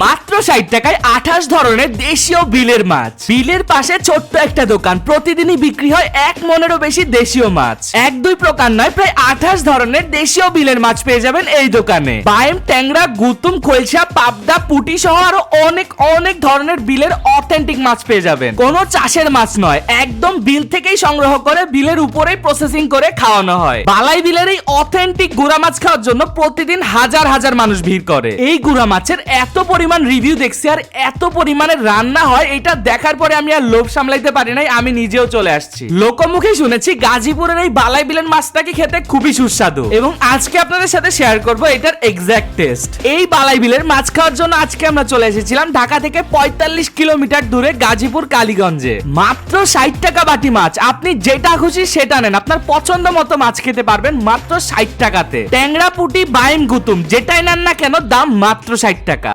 মাত্র ষাট টাকায় আঠাশ ধরনের দেশীয় বিলের মাছ। বিলের পাশে ছোট্ট একটা দোকান। প্রতিদিনই বিক্রি হয় এক মনেরও বেশি দেশীয় মাছ। এক দুই প্রকার নয়, প্রায় আঠাশ ধরনের দেশীয় বিলের মাছ পেয়ে যাবেন এই দোকানে। বাইম ট্যাংরা, গুতুম, খোলসা, পাবদা, পুটি সহ আরও অনেক অনেক ধরনের বিলের অথেন্টিক মাছ পেয়ে যাবেন। কোনো চাষের মাছ নয়, একদম বিল থেকেই সংগ্রহ করে বিলের উপরেই প্রসেসিং করে খাওয়ানো হয়। বালাই বিলের এই অথেন্টিক গুড়া মাছ খাওয়ার জন্য প্রতিদিন হাজার হাজার মানুষ ভিড় করে। এই গুড়া মাছের এত পরিমাণ রিভিউ দেখছি আর এত পরিমাণে রান্না হয়, এটা দেখার পরে আমি আর লোভ সামলাইতে পারি নাই, আমি নিজেও চলে আসছি। লোকমুখে শুনেছি গাজীপুরের এই বালাই বিলেন মাছটাকে খেতে খুবই সুস্বাদু। এবং আজকে আপনাদের সাথে শেয়ার করব এটার এক্সাক্ট টেস্ট এই বালাই বিলের মাছ খাওয়ার জন্য আজকে আমরা চলে এসেছিলাম ঢাকা থেকে পঁয়তাল্লিশ কিলোমিটার দূরে গাজীপুর কালীগঞ্জে। মাত্র ষাট টাকা বাটি মাছ, আপনি যেটা খুশি সেটা নেন। আপনার পছন্দ মতো মাছ খেতে পারবেন মাত্র ষাট টাকাতে। ট্যাংরা পুটি বাইম গুতুম, যেটাই নেন না কেন, দাম মাত্র ষাট টাকা।